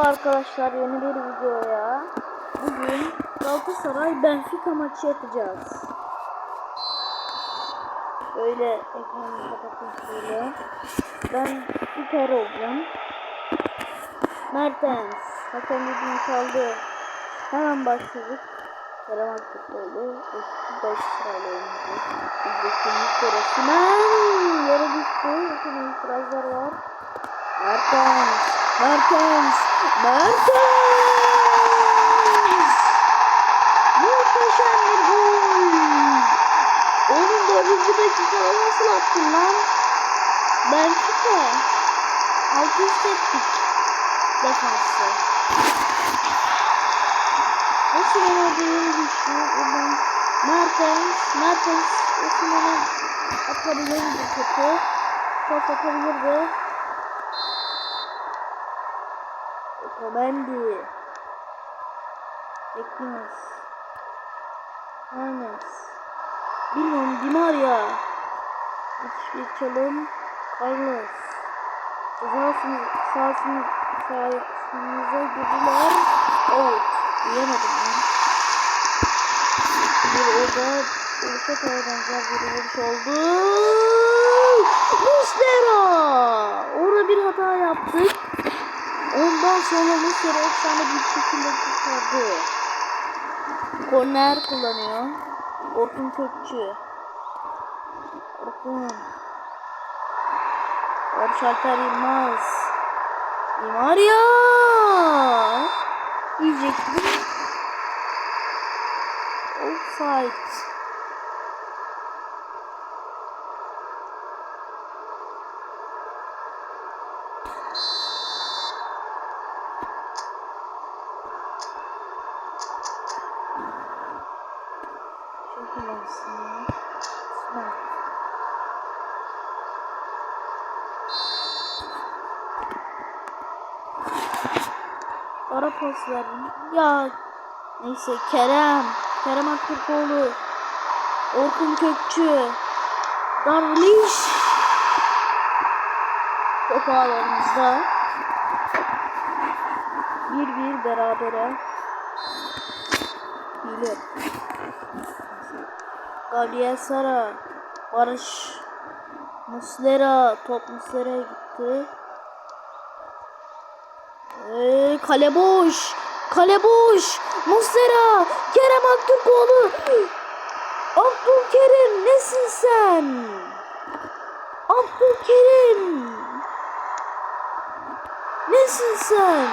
Merhaba arkadaşlar yeni bir videoya. Bugün Galatasaray Benfica maçı yapacağız. Böyle ekranı kapatayım şöyle. Ben süper olacağım. Mertens. Hakan Yüzünü çaldı. Hemen başladık. Kerem Aktürkoğlu. Eski Galatasaraylı oyuncu. İzletinik Korasimen. Yere düştü. Bütün itirazlar var. Mertens. Mertens. Mertens. Muhteşem bir gol. Onun dördüncü dakikada nasıl attın lan? Benfica. Alt üst ettik. Defansı. Nasıl yeni düştü? Oradan Mertens. Mertens. Osman'a atabilir bir topu. Pas atabilirdi. Otamendi. Ekmez. Hermes. Bilmiyorum Di Maria. Müthiş bir çalım. Carlos. Sahasını, sahasını, sahasınıza girdiler. Out. Diyemedim ben. Bir orada kaya benzer bir vuruş oldu. Muslera. Orada bir hata yaptık. Ondan sonra Muslera efsane bir şekilde kurtardı. Korner kullanıyor. Orkun Kökçü. Orkun. Barış Alper Yılmaz. Maria. Diyecektim. Offside. Ara pas verdim. Ya neyse Kerem. Kerem Aktürkoğlu. Orkun Kökçü. Darliş. Top ağlarımızda. 1-1 berabere. Hile. Gabriel Sara. Barış. Muslera. Top Muslera'ya gitti. Ee, kale boş. Kale boş. Muslera. Kerem Aktürkoğlu. Abdülkerim nesin sen? Abdülkerim. Nesin sen?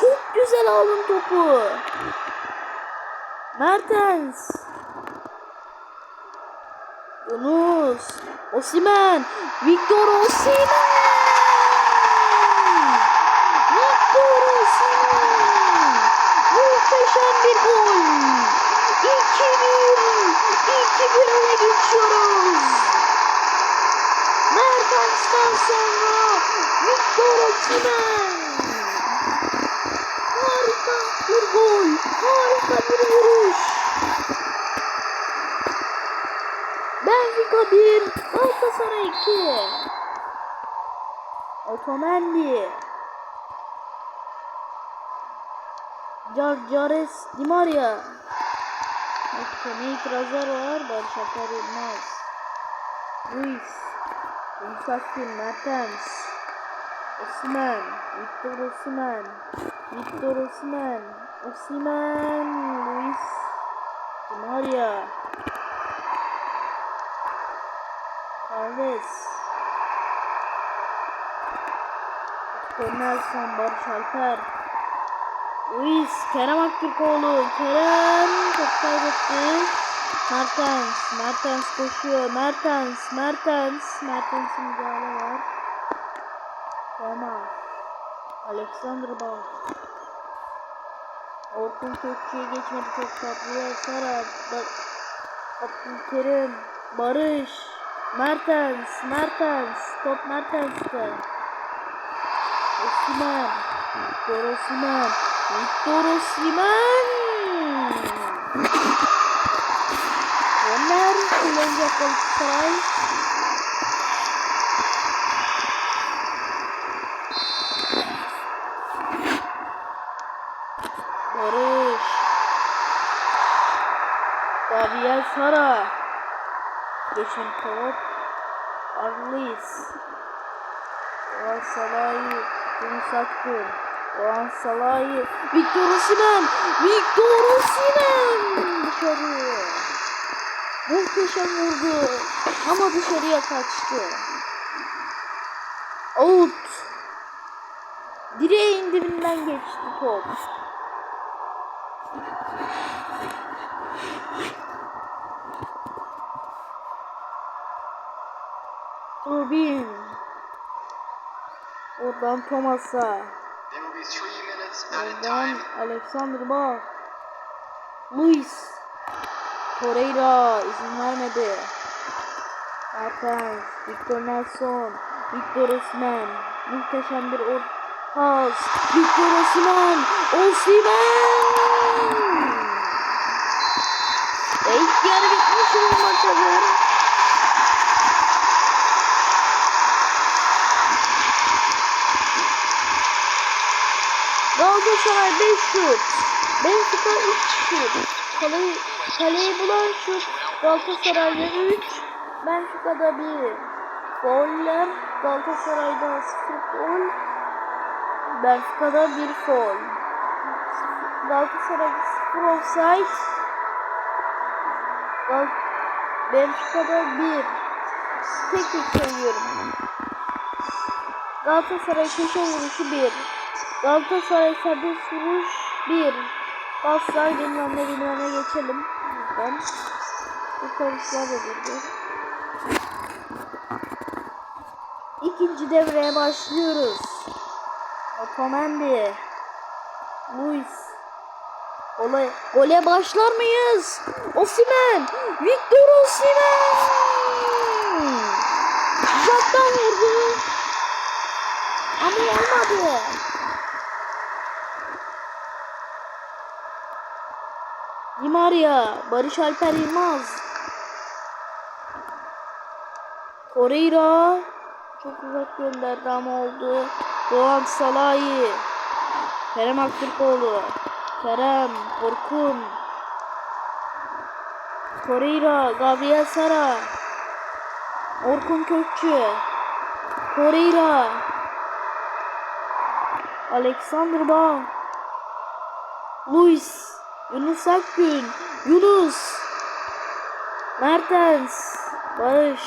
Çok güzel aldın topu. Mertens. Yunus. Osimen. Victor Osimen. Victor Osimhen! Muhteşem bir gol! 2-1! 2-1 öne geçiyoruz! Mertens'ten sonra Victor Osimhen! Harika bir gol! Harika bir vuruş! Benfica 1, Galatasaray 2. Otamendi. Jarjares Di Maria. Ne itirazlar var? Barış Alper Yılmaz. Luis. Musafir Mertens. Osman. Victor Osman. Victor Osman. Osman. Luis. Di Maria. Victor Nelson. Barış Alper. Luis, Kerem Aktürkoğlu, Kerem top kaybetti. Mertens, Mertens koşuyor. Mertens, Mertens, Mertens'in müdahale var. Thomas, Alexander Bal. Orkun Kökçü'ye geçmedi çok tatlıya. Sara, Abdülkerim, Barış, Mertens, Mertens, top Mertens'te. Osman, Victor Osman, Victor Osman. Onlar kullanacak Galatasaray. Barış. Gabriel Sara. Geçen top. Arlis. Doğan Salahi. Yunus Akgün. Doğan Salahi. Victor Osimhen. Victor Osimhen. Dışarı. Muhteşem vurdu. Ama dışarıya kaçtı. Out. Direğin dibinden geçti top. Rubin. Oradan Thomas'a. Oradan. Alexander Bach. Luis. Torreira izin vermedi. Mertens. Victor Nelson. Victor Osimhen. Muhteşem bir or pas. Victor. Osimhen. Ve ilk yarı bitmiş olmaktadır. Galatasaray 5 şut. Benfica 3 şut. Kaleyi, kaleyi bulan şut. Galatasaray'da 3. Benfica'da 1. Goller. Galatasaray'da 0 gol. Benfica'da 1 gol. Galatasaray'da 0 offside. Gal Benfica'da 1. Tek tek söylüyorum. Galatasaray köşe vuruşu 1. Galatasaray serbest vuruş 1. Paslar bilmem ne bilmem ne geçelim. Buradan. Bu karışlar durdu. İkinci devreye başlıyoruz. Otamendi. Luis. Gole, gole başlar mıyız? Osimhen. Victor Osimhen. Uzaktan vurdu. Ama olmadı. Di Maria, Barış Alper Yılmaz. Torreira çok uzak gönderdi ama oldu. Doğan Salahi. Kerem Aktürkoğlu. Kerem, Orkun. Torreira, Gabriel Sara. Orkun Kökçü. Torreira. Alexander Bağ. Luis. Yunus Akgün. Yunus. Mertens. Barış.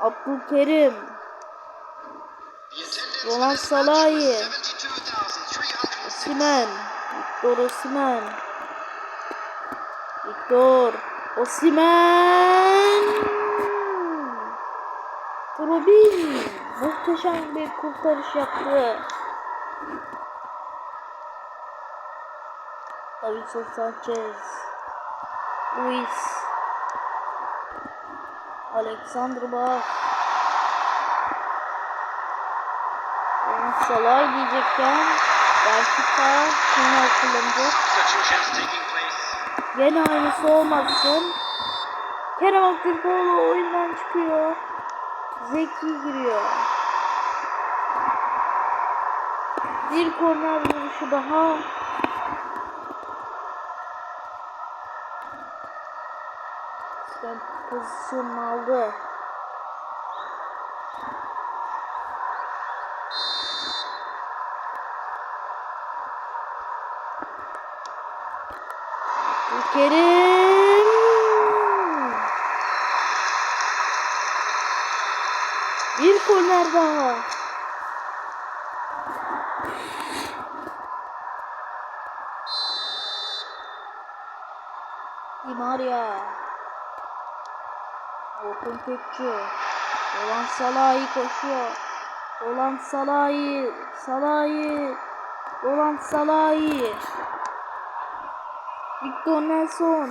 Abdülkerim. Roland Salahi. 72,360. Osimhen. Victor Osimhen. Victor Osimhen. Robin muhteşem bir kurtarış yaptı. Davinson Sanchez. Luis. Alexander Bach. Salah diyecekken Benfica final kullanacak. Yine aynısı olmasın. Kerem Aktürkoğlu oyundan çıkıyor. Zeki giriyor. Bir korner vuruşu daha. Sen pozisyonunu aldı. Kerim. Bir korner daha. Di Maria. Orkun Kökçü. Olan Salahi koşuyor. Olan Salahi. Salahi. Olan Salahi. Victor Nelson.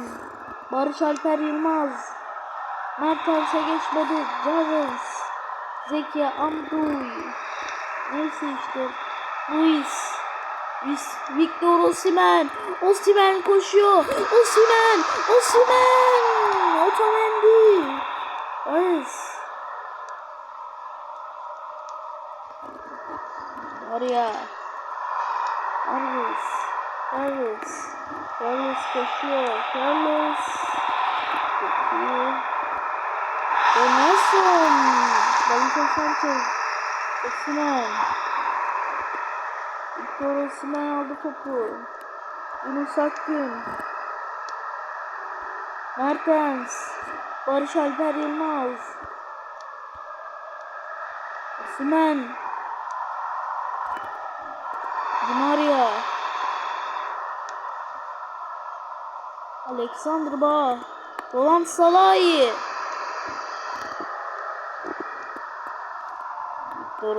Barış Alper Yılmaz. Mertens'e geçmedi. Chavez. Zeki Amduy. Neyse işte. Luis. Luis. Victor Osimhen. Osimhen koşuyor. Osimhen. Osimhen. Otamendi. Evet. Maria. Arvis. Carlos. Carlos koşuyor. Carlos. Çok iyi. Donelson. Davison Sanchez. Osimhen. Victor Osimhen aldı topu. Yunus Akgün. Mertens. Barış Alper Yılmaz. Osimhen. Di Maria. Alexander Ba. Roland Salahi. Victor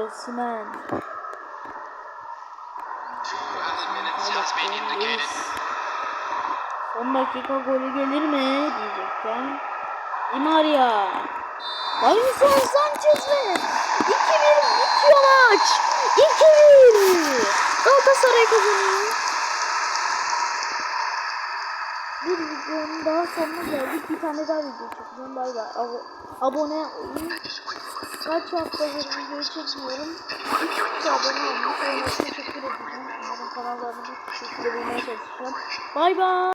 indicated. Son dakika golü gelir mi diyecekken. Di Maria. Davison Sanchez ve 2-1 bitiyor maç. 2-1. Galatasaray kazanıyor. Bir videonun daha sonuna geldik. Bir tane daha video çekeceğim. Bay bay. Abo- abone olun. Kaç haftadır video çekmiyorum. Hiç abone. Ona teşekkür edeceğim. Umarım kanallarını bir şekilde bulmaya çalışacağım. Bay bay.